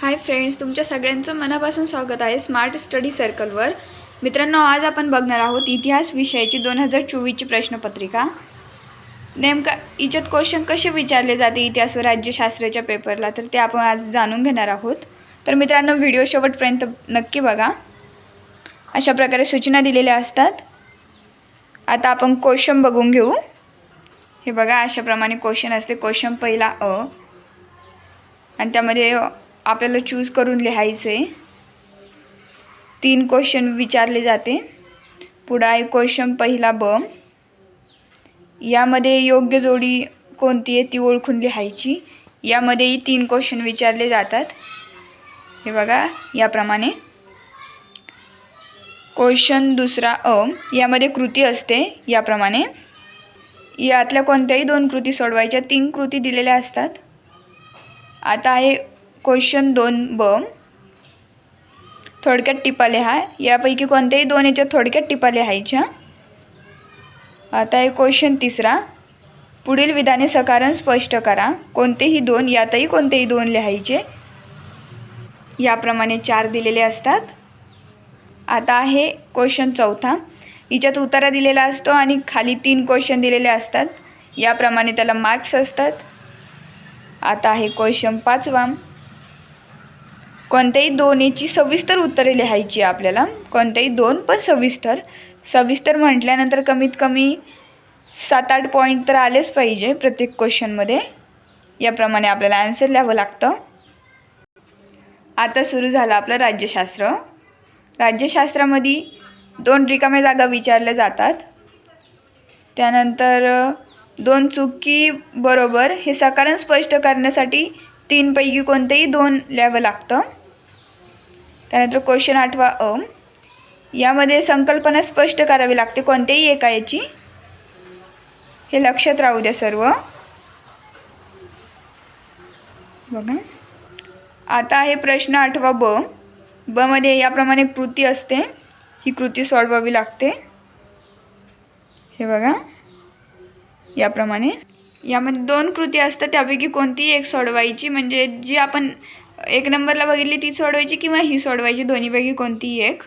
Hi friends तुमच्या सगळ्यांचं मनापासून स्वागत आहे स्मार्ट स्टडी सर्कलवर मित्रांनो आज आपण बघणार आहोत इतिहास विषयाची दोन हजार चोवीसची प्रश्नपत्रिका. नेमका हिच्यात क्वेश्चन कसे विचारले जाते इतिहास व राज्यशास्त्राच्या पेपरला तर ते आपण आज जाणून घेणार आहोत. तर मित्रांनो व्हिडिओ शेवटपर्यंत नक्की बघा. अशा प्रकारे सूचना दिलेल्या असतात. आता आपण क्वेश्चन बघून घेऊ. हे बघा अशाप्रमाणे क्वेश्चन असते. क्वेश्चन पहिला अ. आणि त्यामध्ये आपल्याला चूज करून लिहायचे तीन क्वेश्चन विचारले जाते. पुढं आहे क्वेश्चन पहिला ब. यामध्ये योग्य जोडी कोणती आहे ती ओळखून लिहायची. यामध्येही तीन क्वेश्चन विचारले जातात. हे बघा याप्रमाणे. क्वेश्चन दुसरा अ. यामध्ये कृती असते याप्रमाणे. यातल्या कोणत्याही दोन कृती सोडवायच्या तीन कृती दिलेल्या असतात. आता आहे क्वेश्चन दोन ब. थोडक्यात टिपा लिहा यापैकी कोणत्याही दोन याच्यात थोडक्यात टिपा लिहायच्या आता आहे क्वेश्चन तिसरा. पुढील विधाने सकारण स्पष्ट करा. कोणतेही दोन यातही कोणतेही दोन लिहायचे. याप्रमाणे चार दिलेले असतात. आता आहे क्वेश्चन चौथा. हिच्यात उतारा दिलेला असतो आणि खाली तीन क्वेश्चन दिलेले असतात. याप्रमाणे त्याला मार्क्स असतात. आता आहे क्वेश्चन पाचवा. कोणत्याही दोन याची सविस्तर उत्तरे लिहायची आहे आपल्याला. कोणत्याही दोन पण सविस्तर. सविस्तर म्हटल्यानंतर कमीत कमी सात आठ पॉईंट तर आलेच पाहिजे प्रत्येक क्वेश्चनमध्ये याप्रमाणे आपल्याला आन्सर लिहावं लागतं. आता सुरू झालं आपलं राज्यशास्त्र. राज्यशास्त्रामध्ये दोन रिकाम्या जागा विचारल्या जातात. त्यानंतर दोन चुकी बरोबर हे सकारण स्पष्ट करण्यासाठी तीनपैकी कोणतेही दोन लिहावं लागतं. त्यानंतर क्वेश्चन आठवा अ. यामध्ये संकल्पना स्पष्ट करावी लागते. कोणत्याही एका याची. हे लक्षात राहू द्या सर्व. बघा. आता आहे प्रश्न आठवा ब. बमध्ये याप्रमाणे कृती असते. ही कृती सोडवावी लागते. हे बघा. याप्रमाणे. यामध्ये दोन कृती असतात. त्यापैकी कोणतीही एक सोडवायची. म्हणजे जी आपण एक नंबरला बघितली ती सोडवायची किंवा ही सोडवायची दोन्हीपैकी कोणतीही एक?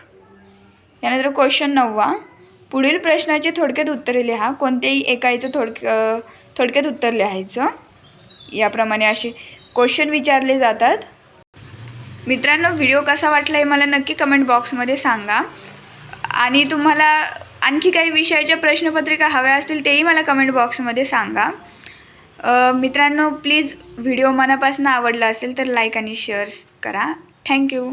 यानंतर क्वेश्चन नववा. पुढील प्रश्नाचे थोडक्यात उत्तरे लिहा. कोणत्याही एकाचं थोडक थोडक्यात उत्तर लिहायचं. याप्रमाणे असे क्वेश्चन विचारले जातात. मित्रांनो व्हिडिओ कसा वाटला हे मला नक्की कमेंट बॉक्समध्ये सांगा. आणि तुम्हाला आणखी काही विषयाच्या प्रश्नपत्रिका हव्या असतील तेही मला कमेंट बॉक्समध्ये सांगा. मित्रांनो प्लीज व्हिडिओ मनापासून आवडला असेल तर लाईक आणि शेअर्स करा. थँक्यू